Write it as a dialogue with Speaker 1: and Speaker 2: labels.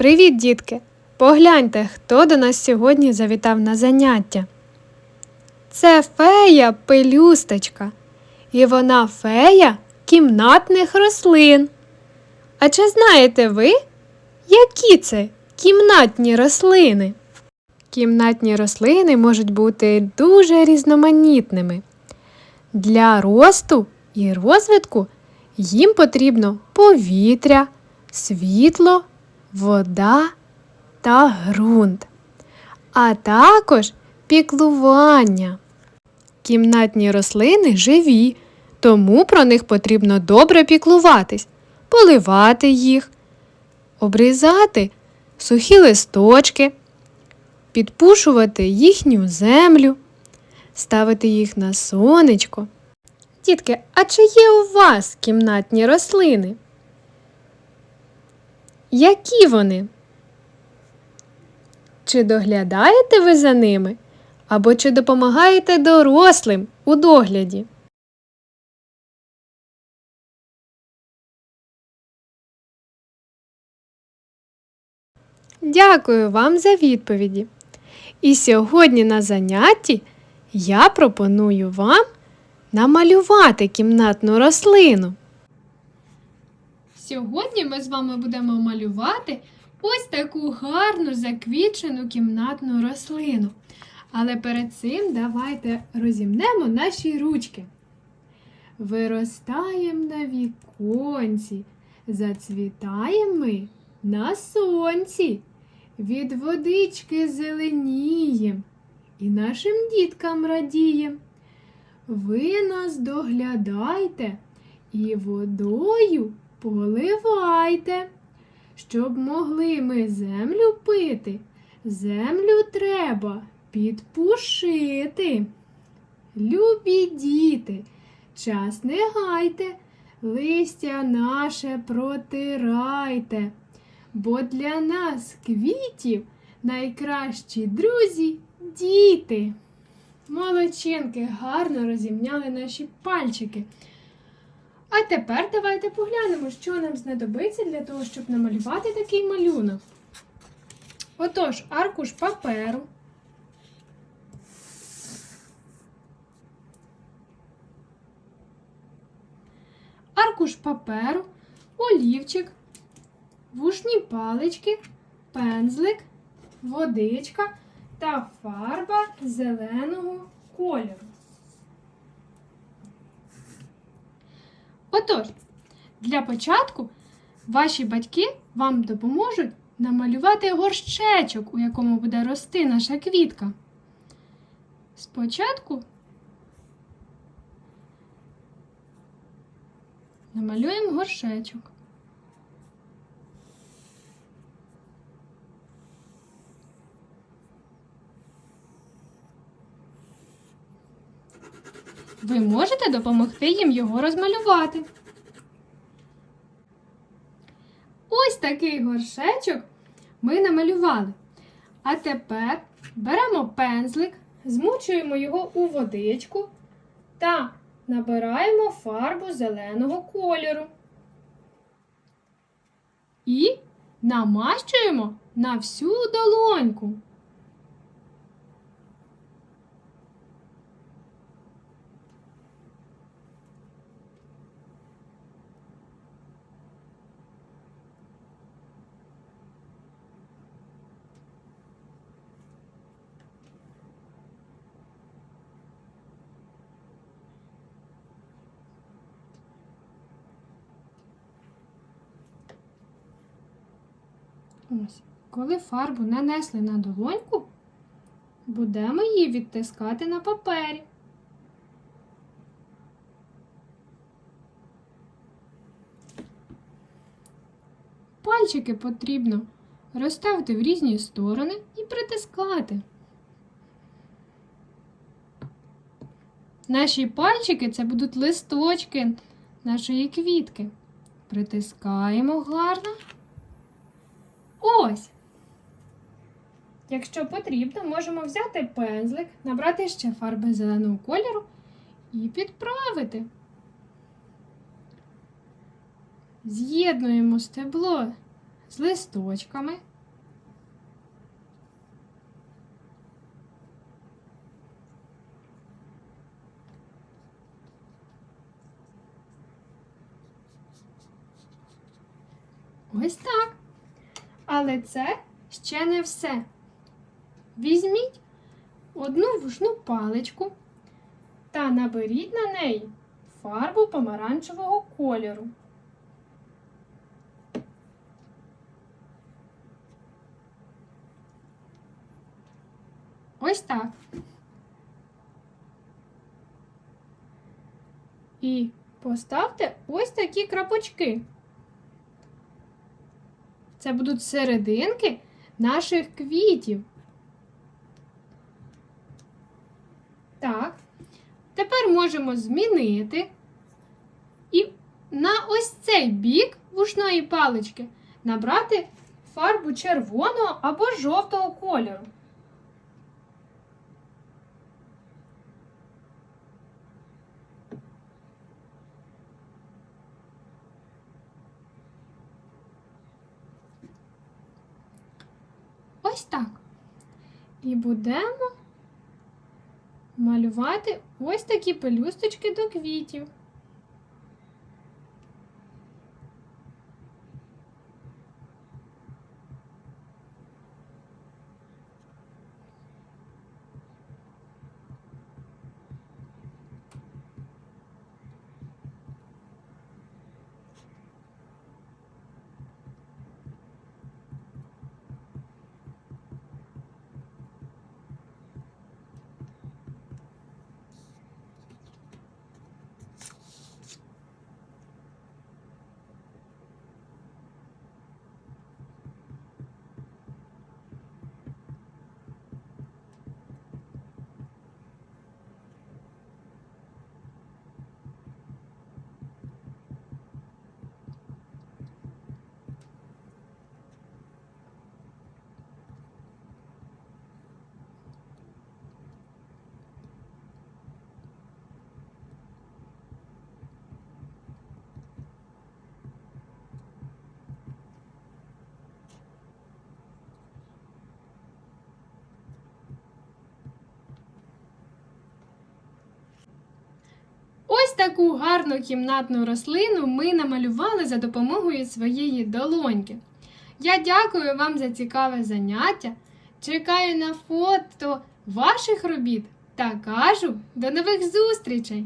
Speaker 1: Привіт, дітки! Погляньте, хто до нас сьогодні завітав на заняття. Це фея пелюсточка, і вона фея кімнатних рослин. А чи знаєте ви, які це кімнатні рослини? Кімнатні рослини можуть бути дуже різноманітними. Для росту і розвитку їм потрібно повітря, світло, вода та ґрунт, а також піклування. Кімнатні рослини живі, тому про них потрібно добре піклуватись, поливати їх, обрізати сухі листочки, підпушувати їхню землю, ставити їх на сонечко. Дітки, а чи є у вас кімнатні рослини? Які вони? Чи доглядаєте ви за ними? Або чи допомагаєте дорослим у догляді? Дякую вам за відповіді. І сьогодні на занятті я пропоную вам намалювати кімнатну рослину. Сьогодні ми з вами будемо малювати ось таку гарну заквітчену кімнатну рослину. Але перед цим давайте розімнемо наші ручки. Виростаємо на віконці, зацвітаємо ми на сонці, від водички зеленієм і нашим діткам радієм. Ви нас доглядайте і водою поливайте, щоб могли ми землю пити. Землю треба підпушити. Любі діти, час не гайте, листя наше протирайте, бо для нас квітів найкращі друзі діти. Молодчинки, гарно розімняли наші пальчики. А тепер давайте поглянемо, що нам знадобиться для того, щоб намалювати такий малюнок. Отож, аркуш паперу. Аркуш паперу, олівчик, вушні палички, пензлик, водичка та фарба зеленого кольору. Отож, для початку ваші батьки вам допоможуть намалювати горщечок, у якому буде рости наша квітка. Спочатку намалюємо горшечок. Ви можете допомогти їм його розмалювати. Ось такий горшечок ми намалювали. А тепер беремо пензлик, змучуємо його у водичку та набираємо фарбу зеленого кольору. І намащуємо на всю долоньку. Ось. Коли фарбу нанесли на долоньку, будемо її відтискати на папері. Пальчики потрібно розставити в різні сторони і притискати. Наші пальчики це будуть листочки нашої квітки. Притискаємо гарно. Ось. Якщо потрібно, можемо взяти пензлик, набрати ще фарби зеленого кольору і підправити. З'єднуємо стебло з листочками. Ось так. Але це ще не все. Візьміть одну вушну паличку та наберіть на неї фарбу помаранчевого кольору. Ось так. І поставте ось такі крапочки. Це будуть серединки наших квітів. Так. Тепер можемо змінити і на ось цей бік вушної палички набрати фарбу червоного або жовтого кольору. Ось так. І будемо малювати ось такі пелюсточки до квітів. Ось таку гарну кімнатну рослину ми намалювали за допомогою своєї долоньки. Я дякую вам за цікаве заняття. Чекаю на фото ваших робіт та кажу до нових зустрічей!